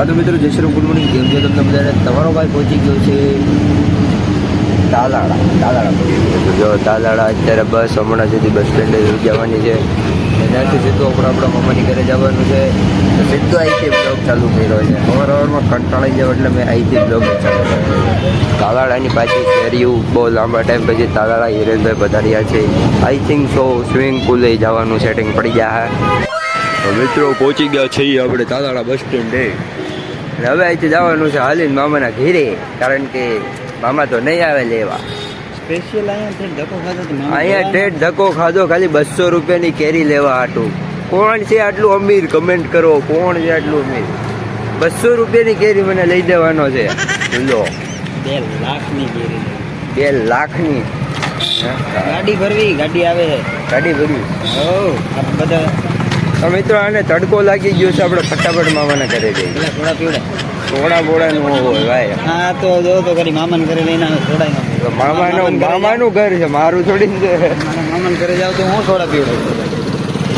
હા તો મિત્રો જય શ્રી ગુડ મોર્નિંગ. કેમ છો? તમને બધાને તમારો ભાઈ પહોંચી ગયો છે તાલાળા તાલાળા. જો તાલાળા અત્યારે બસ હમણાં સુધી બસ સ્ટેન્ડે જવાની છે. એનાથી ત્યાંથી સીધું આપણે આપણા મમ્મીની ઘરે જવાનું છે. તો સીધું અહીંથી બ્લોગ ચાલુ કર્યો છે. સવાર સવારમાં કંટાળી જાવ એટલે મેં અહીંથી બ્લોગ ચાલુ કર્યો. તાલાળાની પાછી શેરીયું બહુ લાંબા ટાઈમ પછી તાલાળા હિરેનભાઈ પધાર્યા છે. આઈ થિંક સો સ્વિમિંગ પુલે જવાનું સેટિંગ પડી ગયા મિત્રો પહોંચી ગયા છીએ આપણે તાલાળા બસ સ્ટેન્ડે. અને હવે અહીંથી જવાનું છે હાલીન મામાના ઘેરે કારણ કે મામા તો નહીં આવે લેવા. સ્પેશિયલ અહીંયા ટ્રેન ધક્કો ખાધો ધક્કો ખાલી બસો રૂપિયાની કેરી લેવા હાટું કોણ છે આટલું અમીર? કમેન્ટ કરો કોણ છે આટલું અમીર? બસો રૂપિયાની કેરી મને લઈ દેવાનો છે. લો. બે લાખની કેરી બે લાખની. ગાડી ભરવી ગાડી આવે. ગાડી ભરવી. ઓ બધા તો મિત્રો આને તડકો લાગી ગયો છે આપણે ફટાફટ મામાના ઘરે જઈએ. થોડા પીવડે થોડા બોડા નું હોય ભાઈ. હા તો જો તો કરી મામાને ઘરે લઈને આવે થોડા મામાનું. મામાનું ઘર છે મારું થોડી છે. મામાને ઘરે જાવ તો હું થોડા પીવડાવું.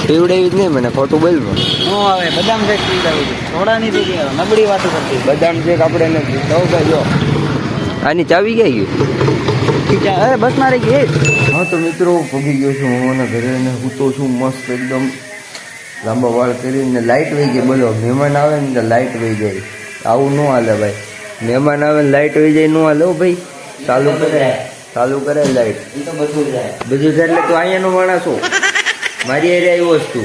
પીવડે જ નહીં મને ખોટું બોલ હું આવે બદામ શેક પીવડાવું છું. થોડા નહીં પીવી નબળી વાતો કરતી. બદામ શેક આપણે નથી. સૌ ભાઈ જો. આની ચાવી ગઈ? ગઈ અરે બસ મારે ગઈ હા તો મિત્રો ભૂગી ગયો છું. મામાના ઘરે ને હું તો છું મસ્ત એકદમ લાંબા વાળ કરીને લાઇટ વહી ગઈ બોલો મહેમાન આવે ને તો લાઇટ વહી જાય. આવું ન હાલે ભાઈ. મહેમાન આવે ને લાઇટ વહી જાય ન હાલે ભાઈ. ચાલુ કરે. ચાલુ કરે લાઇટ એ બધું જાય. બધું થાય એટલે તું અહીંયાનો માણસ હો. મારી એરિયા એવો વસ્તુ.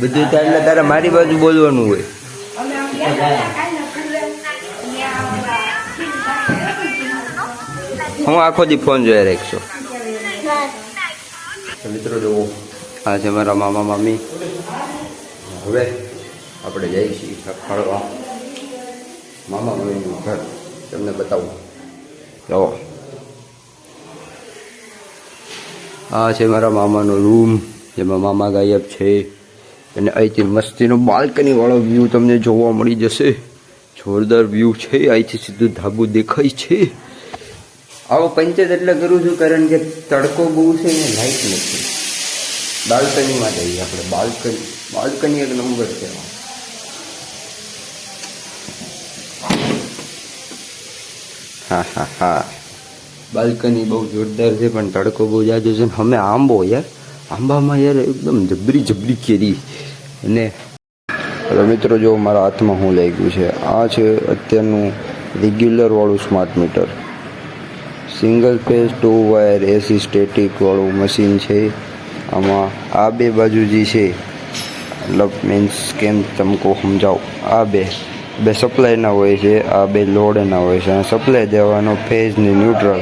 બધું થાય એટલે તારે મારી બાજુ બોલવાનું હોય. હું આખો દી ફોન જોયા રાખશો. મિત્રો જોવો આ છે મારા મામા મામી. હવે આપણે જઈએ છીએ સફળવા મામા મમ્મીનું ઘર. તમને બતાવું. જવો આ છે મારા મામાનો રૂમ, જેમાં મામા ગાયબ છે. અને અહીંથી મસ્તીનો બાલ્કનીવાળો વ્યૂ તમને જોવા મળી જશે. જોરદાર વ્યૂ છે. અહીંથી સીધું ધાબુ દેખાય છે. આવો પંચાયત એટલે કરું છું કારણ કે તડકો બહુ છે ને લાઈટ નથી. બાલ્કનીમાં જઈએ આપણે. બાલ્કની બાલ્કની એક નંબર કહેવાય હા હા હા. બાલ્કની બહુ જોરદાર છે, પણ તડકો બહુ જાજો છે. ને અમે આંબો યાર, આંબામાં યાર એકદમ જબરી જબરી કેરી. અને હવે મિત્રો જો મારા હાથમાં હું લઈ ગયું છે, આ છે અત્યારનું રેગ્યુલર વાળું smart meter single phase two wire AC static વાળું મશીન છે. આમાં આ બે બાજુ જે છે, મતલબ મીન્સ કેમ તમકો સમજાવો. આ બે બે સપ્લાયના હોય છે, આ બે લોડના હોય છે. અને સપ્લાય દેવાનો ફેઝને ન્યુટ્રલ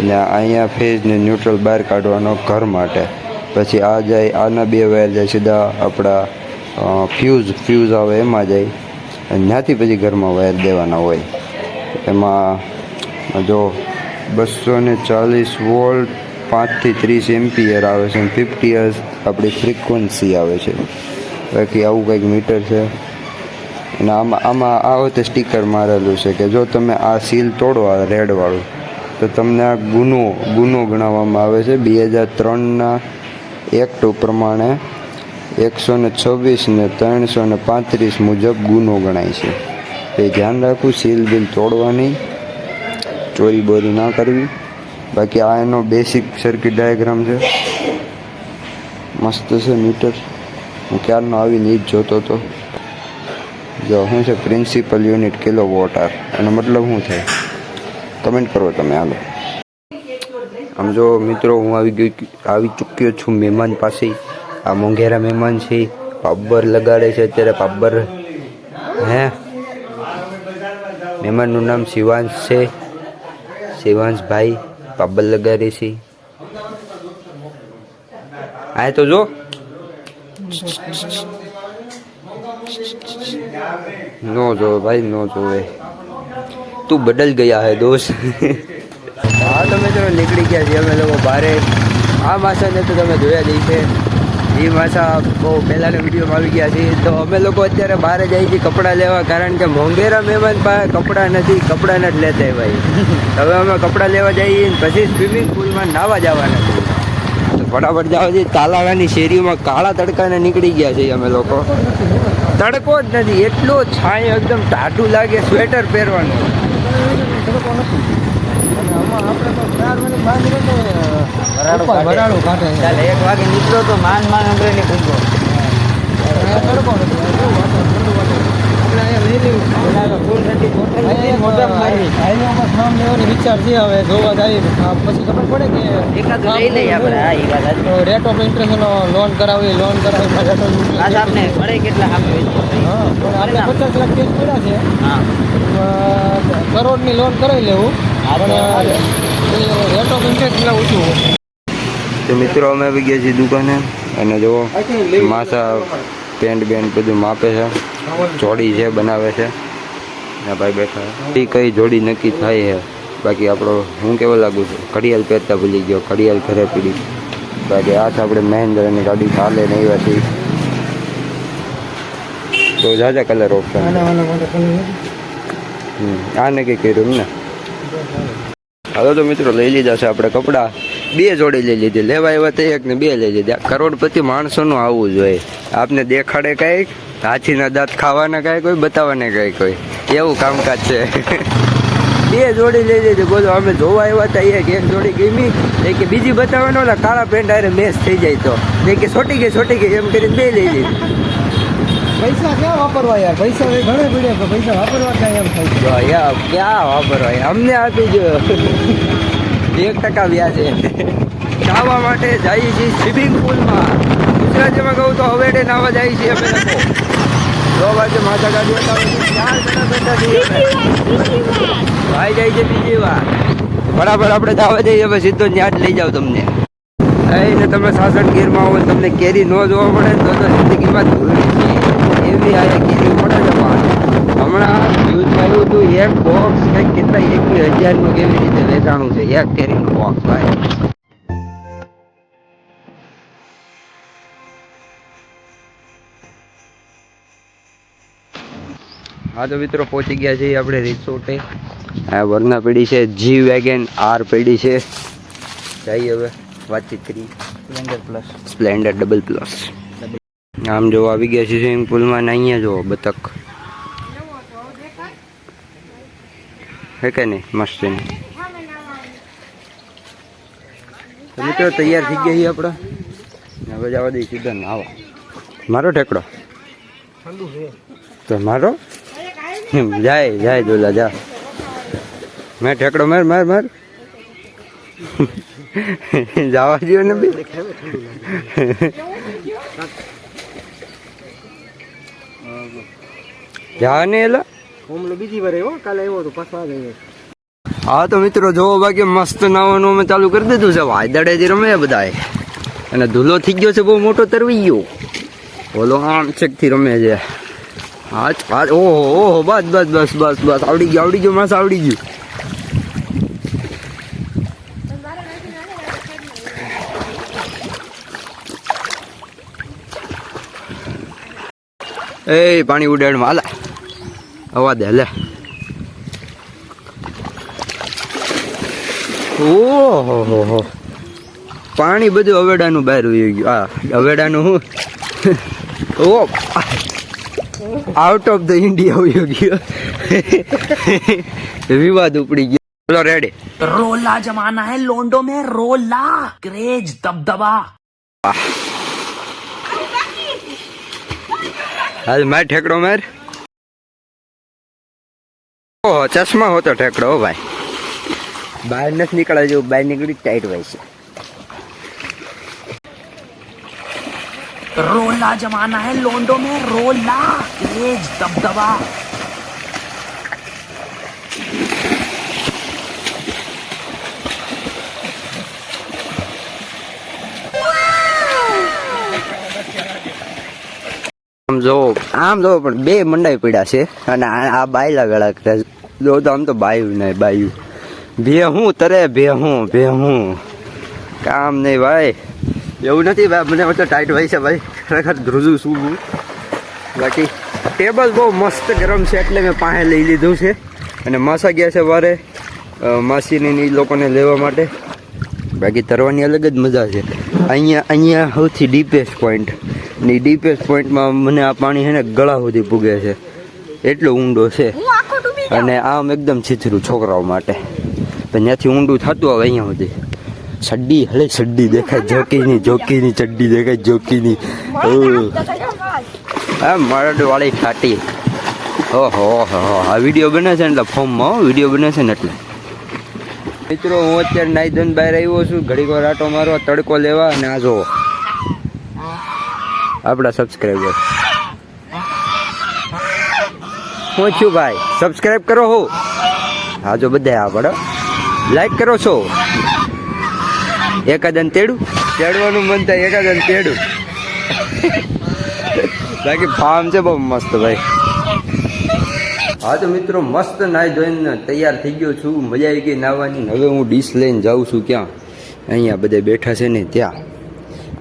ને અહીંયા ફેઝને ન્યુટ્રલ બહાર કાઢવાનો ઘર માટે. પછી આ જાય, આના બે વાયર જાય સીધા આપણા ફ્યુઝ ફ્યુઝ આવે એમાં જાય. અને ત્યાંથી પછી ઘરમાં વાયર દેવાના હોય. એમાં, જો બસો ને ચાલીસ વોલ્ટ પાંચથી ત્રીસ એમ્પિયર આવે છે ફિફ્ટી હર્સ આપણી ફ્રીક્વન્સી આવે છે. બાકી આવું કંઈક મીટર છે. અને આમાં આમાં આ વખતે સ્ટીકર મારેલું છે કે જો તમે આ સીલ તોડો, આ રેડવાળું તો તમને આ ગુનો ગુનો ગણાવવામાં આવે છે. બે હજાર ત્રણના એક્ટ પ્રમાણે એકસો ને છવ્વીસ ને ત્રણસો ને પાંત્રીસ મુજબ ગુનો ગણાય છે. એ ધ્યાન રાખવું સીલ બિલ તોડવાની, ચોરી બોરી ના કરવી. બાકી આ એનો બેસિક સર્કિટ ડાયાગ્રામ છે. મસ્ત છે મીટર હું ક્યારનો આવીને એ જ જોતો હતો. જો, શું છે? પ્રિન્સિપલ યુનિટ કિલો વોટર એનો મતલબ શું થાય? કમેન્ટ કરો તમે, હાલો. આમ જો, મિત્રો, હું આવી ગયો, આવી ચૂક્યો છું મહેમાન પાસે. આ મોંઘેરા મહેમાન છે. પાબ્બર લગાડે છે અત્યારે પાબ્બર હે? મહેમાનનું નામ શિવાંશ છે. શિવાંશભાઈ. પાબ્બર લગાડે છે આ તો જો નો જો ભાઈ નો જોવે તું બદલ ગયા હે દોસ્ત હા તો મિત્રો નીકળી ગયા છીએ અમે લોકો બારે આ માસાને તો તમે જોયા જ છે એ પાછા બહુ પહેલાંના વિડીયોમાં આવી ગયા છે. તો અમે લોકો અત્યારે બહાર જઈએ છીએ કપડાં લેવા, કારણ કે મોંઘેરા મહેમાન પાસે કપડાં નથી કપડાં નથી લેતા ભાઈ. હવે અમે કપડાં લેવા જઈએ પછી સ્વિમિંગ પુલમાં નાવા જવાના છે તો ફટાફટ જાઓ છે તાલાળાની શેરીઓમાં કાળા તડકાને નીકળી ગયા છે અમે લોકો. તડકો જ નથી, એટલો છાંય, એકદમ ટાઢું લાગે, સ્વેટર પહેરવાનું. વરાળું કાઢે. ચાલ એક વાગે નીકળો તો માન માન અંદરની વિચાર છે હવે જોવા જાય. પછી ખબર પડે કે. રેટ ઓફ ઇન્ટરેસ્ટ લોન કરાવી લોન કરાવી રેટ ઓફ પાછા આપણે મળે કેટલા આપણે પચાસ લાખ કેસ પડ્યા છે. હા. અ, કરોડની લોન કરાવી લેવું. તો મિત્રો અમે આવી ગયા છીએ દુકાને અને જુઓ માસા પેન્ટ બેન્ટ બધું માપે છે જોડી છે બનાવે છે. ને ભાઈ બેઠા એ કઈ જોડી નક્કી થાય છે. બાકી આપણો હું કેવો લાગુ છું? ઘડિયાળ પહેરતા ભૂલી ગયો ઘડિયાળ ઘરે પીડી. બાકી આ છે આપણે મહેન્દ્રની ગાડી ચાલે ને એવા તો જાજા કલર ઓપ્શન આને આ નક્કી કર્યું ને હવે તો મિત્રો લઈ લીધા છે આપણે કપડાં. બે જોડી લઈ લીધી. લેવા આવ્યા તો એક ને બે લઈ લીધા. કરોડપતિ માણસોનું આવવું જોઈએ. આપને દેખાડે કાંઈક, હાથીના દાંત ખાવાના કાંઈ કોઈ બતાવવાને કાંઈ કોઈ એવું કામકાજ છે. બે જોડી લઈ લીધી. બોલો, અમે જોવા આવ્યા હતા, એક એક જોડી ગમી. એ કે બીજી બતાવવાનો કાળા પેન્ટ આરે મેચ થઈ જાય તો. એ કે છોટી ગઈ છોટી ગઈ. એમ કરીને બે લઈ લીધી. પૈસા ક્યાં વાપરવા યાર? પૈસા તો ઘણે પડ્યા પૈસા વાપરવા ક્યાં એમ થાય? જો યાર ક્યાં વાપરવાય અમને આપી જો એક ટકા વ્યાજે નાહવા માટે જઈએ છીએ સ્વિમિંગ પુલમાં. ગુજરાતીમાં કહું તો હવેડે નાવા જઈએ છીએ અમે લોકો. જો બાજુ માથા ગાડી ચાર જણા બેઠા છીએ ભાઈ જાય છે બીજી વાર બરાબર આપણે જવા જઈએ હવે સીધો ત્યાં જ લઈ જાવ તમને. એને તમે સાસણ ગીરમાં આવો ને તમને કેરી ન જોવા મળે ને તો તો જિંદગીમાં એવી આ કેરી પડે છે પણ હમણાં ન્યૂઝમાં આવ્યું હતું એક બોક્સ કંઈક કેટલા એકવીસ હજારનું કેવી રીતે વેચાણું છે એક કેરીનું બોક્સ ભાઈ. હા તો મિત્રો પહોંચી ગયા છીએ આપણે રિસોર્ટે. આ વરના પેઢી છે જી વેગન આર પેઢી છે. જઈએ હવે વાતચીત કરી Splendor plus Splendor double plus આમ જો આવી ગયા છે સ્વિમિંગ પુલમાં ને અહીંયા જો બતક. હે કે નહીં? મસ્ત છે. તો મિત્રો તૈયાર થઈ ગયા છીએ આપણે. હવે જવા દઈએ સીધા નાવા મારો ઠેકડો? ઠંડુ છે. તો મારો? એમ, જાય જાય દોલા જા. મેં ઠેકડો માર માર માર. જવા દો ને બી. જા ને એલા હોમલો બીજી વાર આવ્યો કાલે આવ્યો તો પાછો આ ગયો હા તો મિત્રો જોવો બાકી મસ્ત નાવાનું અમે ચાલુ કરી દીધું છે. વાયદળેથી રમે બધાએ. અને ધૂલો થઈ ગયો છે બહુ મોટો તરવી ગયો. ઓલો આમ છેકથી રમે છે. હા હા ઓહો ઓહો બસ બસ બસ બસ બસ. આવડી ગયું આવડી ગયું માસ આવડી ગયું. એ પાણી ઉડાડમાં હાલા. અવા દે લે ઓહો પાણી બધું અવેડાનું બહાર વહી ગયું. આ અવેડાનું ઓ આઉટ ઓફ ધ ઇન્ડિયા વહી ગયો. વિવાદ ઉપડી ગયો. ચલો રેડી રોલા જમાના હે લોન્ડો મે રોલા. ક્રેજ દબદબા. હાલ મેં ઠેકડો માર. ચશ્મા હોતો ઠેકડો હો ભાઈ. બહાર નથી નીકળે જેવું બહાર નીકળી ટાઈટ હોય છે. રોલા જમાના હે લોન્ડો મે રોલા તેજ દબદબા. આમ જોવો આમ જોવો પણ બે મંડાઈ પડ્યા છે અને આ બાયલા ગળા જો તો આમ તો બાયું નહીં બાયું. ભેહું તરે ભેહું હું બે હું કામ નહીં ભાઈ. એવું નથી ભાઈ, મને વચ્ચે ટાઈટ હોય છે ભાઈ. ખરેખર ધ્રુજું શું હું. બાકી ટેબલ બહુ મસ્ત ગરમ છે એટલે મેં પાસે લઈ લીધું છે. અને માસા ગયા છે વારે માસીને લોકોને લેવા માટે. બાકી તરવાની અલગ જ મજા છે. અહીંયા અહીંયા સૌથી ડીપેસ્ટ પોઈન્ટ ને ડીપેસ્ટ પોઈન્ટમાં મને આ પાણી છે ને ગળા સુધી પૂગે છે. એટલો ઊંડો છે. અને આમ એકદમ છીછરું છોકરાઓ માટે. ત્યાંથી ઊંડું થતું આવે અહીંયા સુધી. સડ્ડી હળે સડ્ડી દેખાય જોકીની જોકીની ચડ્ડી દેખાય જોકીની આ મરડવાળી ઠાટી ઓહો હો આ વીડિયો બને છે એટલે ફોર્મમાં વીડિયો બને છે ને એટલે. મિત્રો, હું અત્યારે નાઈ ધોઈને બહાર આવ્યો છું. ઘડી વાર આટો મારવા તડકો લેવા અને આ જોવો. આપણા સબસ્ક્રાઈબર હું છું ભાઈ. સબસ્ક્રાઈબ કરો હો. હા જો બધા આપણે લાઈક કરો છો. એકાદન તેડું. તેડવાનું મન થાય એકાદન તેડું. બાકી ફાર્મ છે બહુ મસ્ત ભાઈ. હા તો મિત્રો મસ્ત નાઈ ધોઈને તૈયાર થઈ ગયો છું. મજા આવી ગઈ નાહવાની હવે હું ડીશ લઈને જાઉં છું ક્યાં? અહીંયા બધા બેઠા છે ને ત્યાં.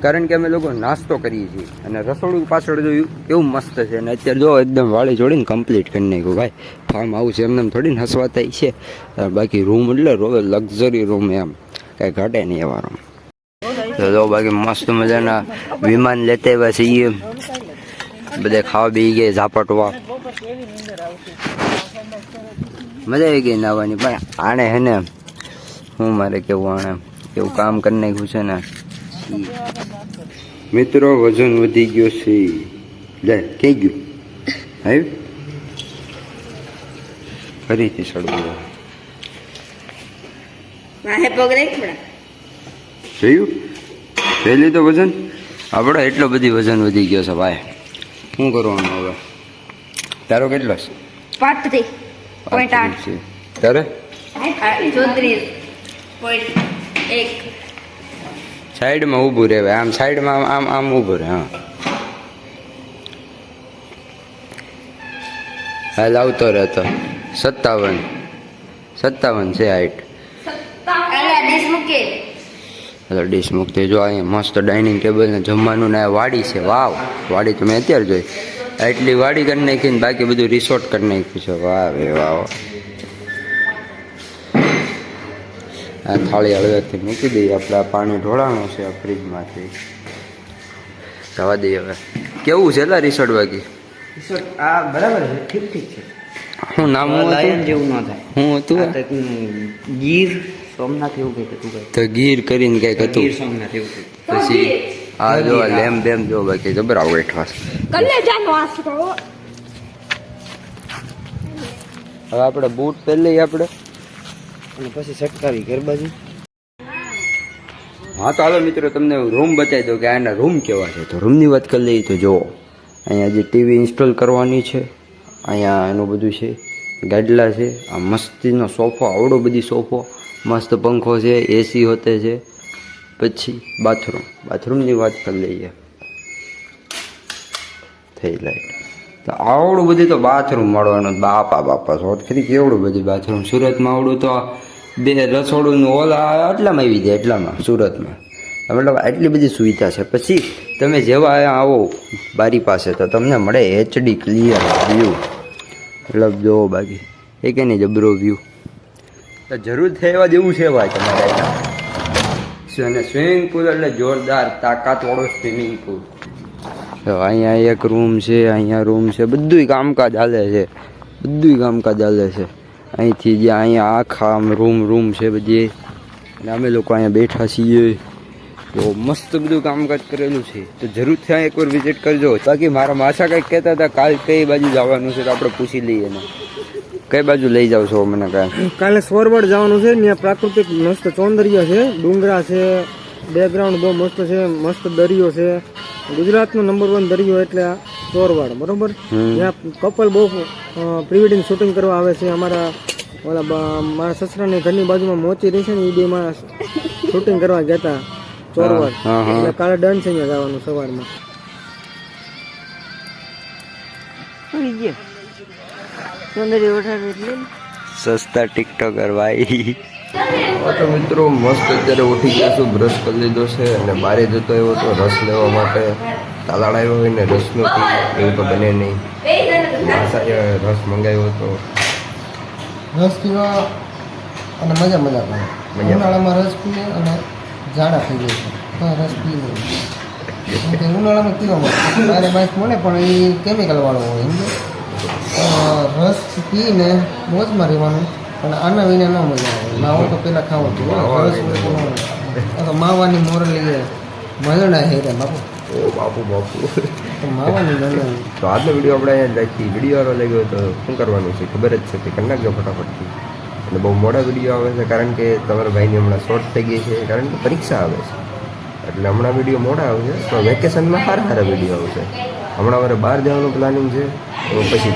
કારણ કે અમે લોકો નાસ્તો કરીએ છીએ. અને રસોડું પાછળ જોયું કેવું મસ્ત છે. અને અત્યારે જો એકદમ વાળી જોડીને કમ્પ્લીટ કરી નાખ્યું. ભાઈ ફાર્મ હાઉસ એમને એમ થોડી ને હસવા થાય છે. બાકી રૂમ એટલે લક્ઝરી રૂમ એમ. કાંઈ ઘટે નહીં તો જો બાકી મસ્ત મજાના વિમાન લેતા આવ્યા છીએ. બધે ખાવા બી ગયા, ઝાપટવા. મજા આવી ગઈ નાવાની પણ આણે હે ને, હું મારે કેવું આણે, કેવું કામ કરી નાખ્યું છે ને મિત્રો વજન વધી ગયો છે. લે કઈ ગયું? આવ્યું? ફરીથી સડવું જોયું? જોઈ લીધો વજન? આપણો એટલો બધી વજન વધી ગયો છે ભાઈ. શું કરવાનું હવે? તારો કેટલો છે? પાંત્રીસ પોઈન્ટ આઠ. છે. તારે? ચોત્રીસ. પોઈન્ટ એક. સાઈડમાં ઊભું રહેવાય. આમ સાઈડમાં આમ આમ ઊભું રહે હા. હાલ આવતો રહેતો. સત્તાવન. સત્તાવન છે હાઈટ હાલો ડીશ મૂકે. મૂકતી જો અહીંયા મસ્ત ડાઇનિંગ ટેબલ ને જમવાનું ને વાડી છે. વાવ. વાડી તો મેં અત્યારે જોઈ. એટલી વાડી કરી નાખીને બાકી બધું રિસોર્ટ કરી નાખ્યું છે. વાહ એ વાહ. આ થાળી હળવેથી મૂકી દઈએ. આપણે આ પાણી ઢોળાણું છે આ ફ્રીજમાંથી. જવા દઈએ હવે. કેવું છે એટલે રિસોર્ટ બાકી? આ બરાબર છે ઠીક ઠીક છે. હું નામ લાયન જેવું ન થાય. હું હતું? ગીર સોમનાથ એવું કંઈક હતું તો ગીર કરીને કંઈક હતું? ગીર સોમનાથ એવું કંઈક. પછી આ જો લેમ બેમ જો બાકી જબરા બેઠવા કલ્લે જાનો આસરો હવે આપણે બૂટ પહેલી આપણે. અને પછી છટકાવી ઘર બાજુ હા, તો હાલો મિત્રો, તમને રૂમ બતાવી દઉં કે આના રૂમ કેવા છે. તો રૂમની વાત કરી લઈએ તો જુઓ, અહીંયા જે ટીવી ઇન્સ્ટોલ કરવાની છે, અહીંયા એનું બધું છે, ગાડલા છે, આ મસ્તીનો સોફો, આવડો બધી સોફો, મસ્ત પંખો છે એસી હોતે છે, પછી બાથરૂમ બાથરૂમની વાત કરી લઈએ. થઈ લાઈટ. તો આવડું બધું તો બાથરૂમ મળવાનું બાપા બાપા શોધ ખરી કેવડું બધું બાથરૂમ સુરતમાં આવડું તો બે રસોડું ઓલા આટલામાં આવી જાય, એટલામાં, સુરતમાં. મતલબ આટલી બધી સુવિધા છે. પછી તમે જેવા આવો બારી પાસે તો તમને મળે એચડી ક્લિયર વ્યૂ મતલબ જોવો બાકી, એ કે નહીં જબરો વ્યૂ તો જરૂર થઈ એવા જેવું છે ભાઈ તમારે અને સ્વિમિંગ પુલ એટલે જોરદાર તાકાતવાળો સ્વિમિંગ પુલ. તો અહીંયા એક રૂમ છે, અહીંયા રૂમ છે, બધુંય કામકાજ હાલે છે. બધુંય કામકાજ હાલે છે. અહીંથી જે અહીંયા આખા આમ રૂમ રૂમ છે બધી. અને અમે લોકો અહીંયા બેઠા છીએ. તો મસ્ત બધું કામકાજ કરેલું છે. તો જરૂર અહીંયા એકવાર વિઝિટ કરજો. બાકી મારા માસા કંઈક કહેતા હતા, કાલ કઈ બાજુ જવાનું છે તો આપણે પૂછી લઈએ ને કઈ બાજુ લઈ જાવ છો? મને કાંઈ. કાલે સોરવડ જવાનું છે, ત્યાં પ્રાકૃતિક મસ્ત સૌંદર્ય છે, ડુંગરા છે બેકગ્રાઉન્ડ બહુ મસ્ત છે મસ્ત દરિયો છે. ગુજરાતનો નંબર વન દરિયો એટલે ચોરવાડ બરોબર? ત્યાં કપલ બહુ પ્રી વેડિંગ શૂટિંગ કરવા આવે છે. અમારા ઓલા મારા સસરાની ઘરની બાજુમાં મોચી રહી છે ને એ બે માણસ શૂટિંગ કરવા ગયા હતા ચોરવાડ. એટલે કાલે ડન છે ત્યાં જવાનું સવારમાં. સસ્તા ટિકટોકર ભાઈ. તો મિત્રો મસ્ત અત્યારે ઉઠી ગયા છું બ્રશ કરી લીધો છે અને બારે જતો આવ્યો તો રસ લેવા માટે તાલાડ આવ્યો હોય ને રસ નો એવું તો બને નહીં. રસ મંગાવ્યો હતો. રસ પીવા અને મજા મજા પડે. ઉનાળામાં રસ પીએ અને જાડા થઈ જાય છે. તો રસ પી લે. કેમ કે ઉનાળામાં પીવા મળે. બાઈક મળે પણ એ કેમિકલ વાળો હોય રસ પીને મોજમાં રહેવાનું. પણ આના વિના ન મજા આવે. માવો તો પેલા ખાવો તો માવાની મોરલી મલણા હે બાપુ. ઓ બાપુ બાપુ. તો માવાની મલણ તો આજનો વીડિયો આપણે અહીંયા જ રાખી વીડિયો સારો લાગ્યો તો શું કરવાનું છે? ખબર જ છે કે કરી નાખજો ફટાફટથી. અને બહુ મોડા વીડિયો આવે છે કારણ કે તમારા ભાઈની હમણાં શોર્ટ થઈ ગઈ છે કારણ કે પરીક્ષા આવે છે. એટલે હમણાં વીડિયો મોડા આવશે તો વેકેશનમાં સારા સારા વીડિયો આવશે. હમણાં મારે બહાર જવાનું પ્લાનિંગ છે. તો પછી